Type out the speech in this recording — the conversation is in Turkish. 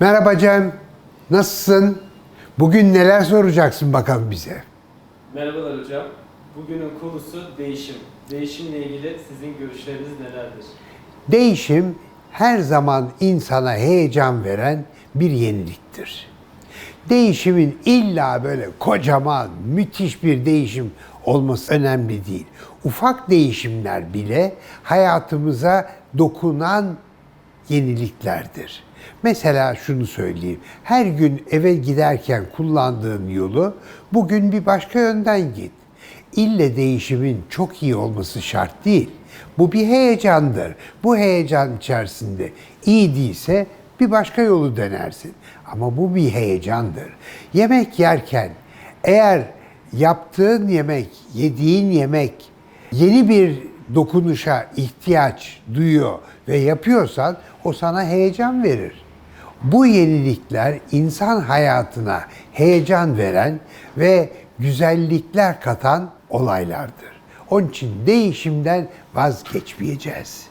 Merhaba Cem. Nasılsın? Bugün neler soracaksın bakalım bize? Merhabalar hocam. Bugünün konusu değişim. Değişimle ilgili sizin görüşleriniz nelerdir? Değişim her zaman insana heyecan veren bir yeniliktir. Değişimin illa böyle kocaman, müthiş bir değişim olması önemli değil. Ufak değişimler bile hayatımıza dokunan yeniliklerdir. Mesela şunu söyleyeyim. Her gün eve giderken kullandığın yolu bugün bir başka yönden git. İlle değişimin çok iyi olması şart değil. Bu bir heyecandır. Bu heyecan içerisinde iyi değilse bir başka yolu denersin. Ama bu bir heyecandır. Yemek yerken eğer yaptığın yemek, yediğin yemek yeni bir dokunuşa ihtiyaç duyuyor ve yapıyorsan o sana heyecan verir. Bu yenilikler insan hayatına heyecan veren ve güzellikler katan olaylardır. Onun için değişimden vazgeçmeyeceğiz.